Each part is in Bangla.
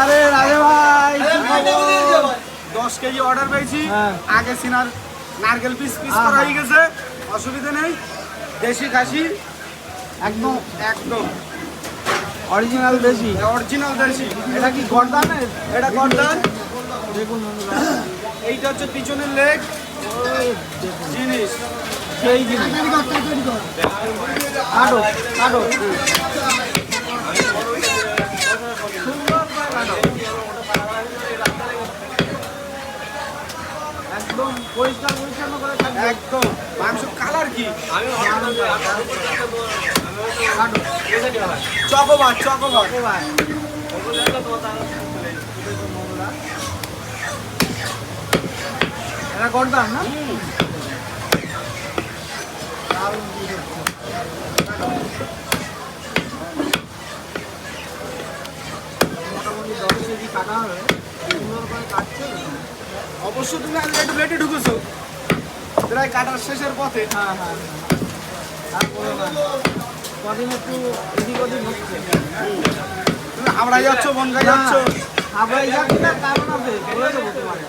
আরে রাজা ভাই দশ কেজি অর্ডার পেয়েছি হ্যাঁ। আগে সিনার নারকেল পিস পিস করা হয়ে গেছে। অসুবিধা নেই। দেশি খাসি। একদম একদম। অরিজিনাল দেশি। অরিজিনাল দেশি। এটা কি গর্দানের এটা গর্দান। দেখুন এইটা হচ্ছে পিছনের লেগ জিনিস। সেই জিনিস। কাটো কাটো সুন্দর করে কাটো একদম পরিষ্কার পরিচ্ছন্ন করে থাকবে। একদম। মাংস কালার কি? কাটো চকোবার চকোবার। এটা করতাম না। মোটামুটি দশ কেজি কাটা হবে। অবশ্য তুমি আজকে একটু লেটে ঢুকেছো। প্রায় কাটার শেষের পথে। হ্যাঁ হ্যাঁ না কদিন একটু এদিক ওদিক হচ্ছে। তুমি হাওড়ায় যাচ্ছ বনগাঁ যাচ্ছ? হাবড়াই যাচ্ছি না কারণ আছে বলে দেবো তোমাকে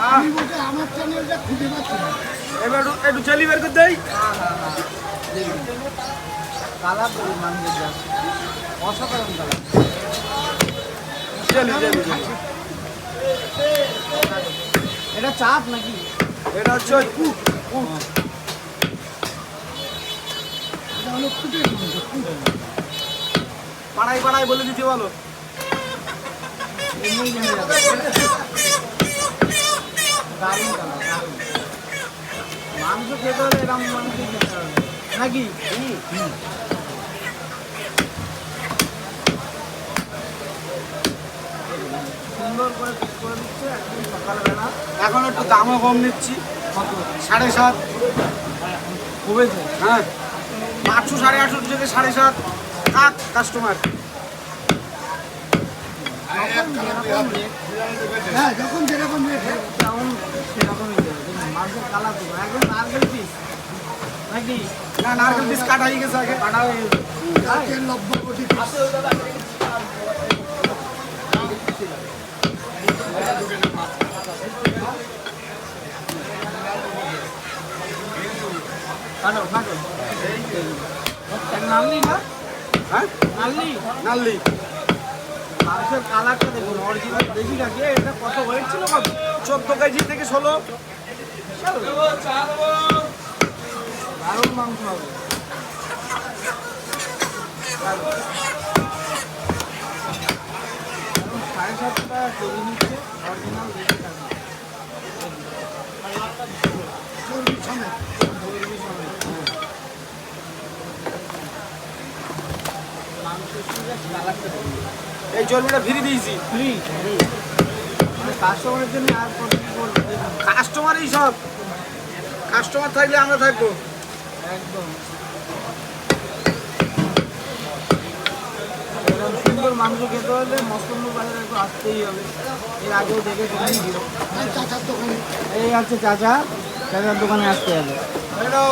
আহ, এবার একটু- চেলি বের করে দেই কালার মানুষের অসাধারণ। এটা চাপ নাকি? এটা হচ্ছে কুক কুক পাড়ায় পাড়ায় বলে দিতে বলো। দারুণ দারুণ। মাংস খেতে হলে এরকম মাংসই খেতে হবে। নাকি? এখন একটু দামও কম নিচ্ছি। সাড়ে সাত। হ্যাঁ। আটশো সাড়ে আটশো থেকে সাড়ে সাত। কাক কাস্টমার হ্যাঁ যখন যেরকম মাংসের কালার দেবো। একদম নারকেল পিস নাকি? না নারকেল পিস কাটা হয়ে গেছে আগে। কাটা হয়ে গেছে। তাই? কাটো কাটো নাললি না? হ্যাঁ? নাললি? নাল্লি। মাংসের কালারটা দেখুন অরিজিনাল বেশি থাকে এটা কত ওয়েট ছিল কত? চোদ্দ কেজি থেকে ষোলো। দারুণ মাংস হবে। সাড়ে সাতশো টাকা কেজি নিচ্ছে অরিজিনাল থাকে চর্বি সমেত। হ্যাঁ। মাংসের সঙ্গে কালারটা দেখুন এই চর্বিটা ফ্রি দিয়েছি। ফ্রি মানে কাস্টমারের জন্য আর কাস্টমারই সব। কাস্টমার থাকলে আমরা থাকব। একদম। সুন্দর মাংস খেতে হলে মস্তন্দ বাজারে একটু আসতেই হবে। এর আগেও দেখে এই আছে চাচা চাচার দোকানে আসতে হবে। হ্যালো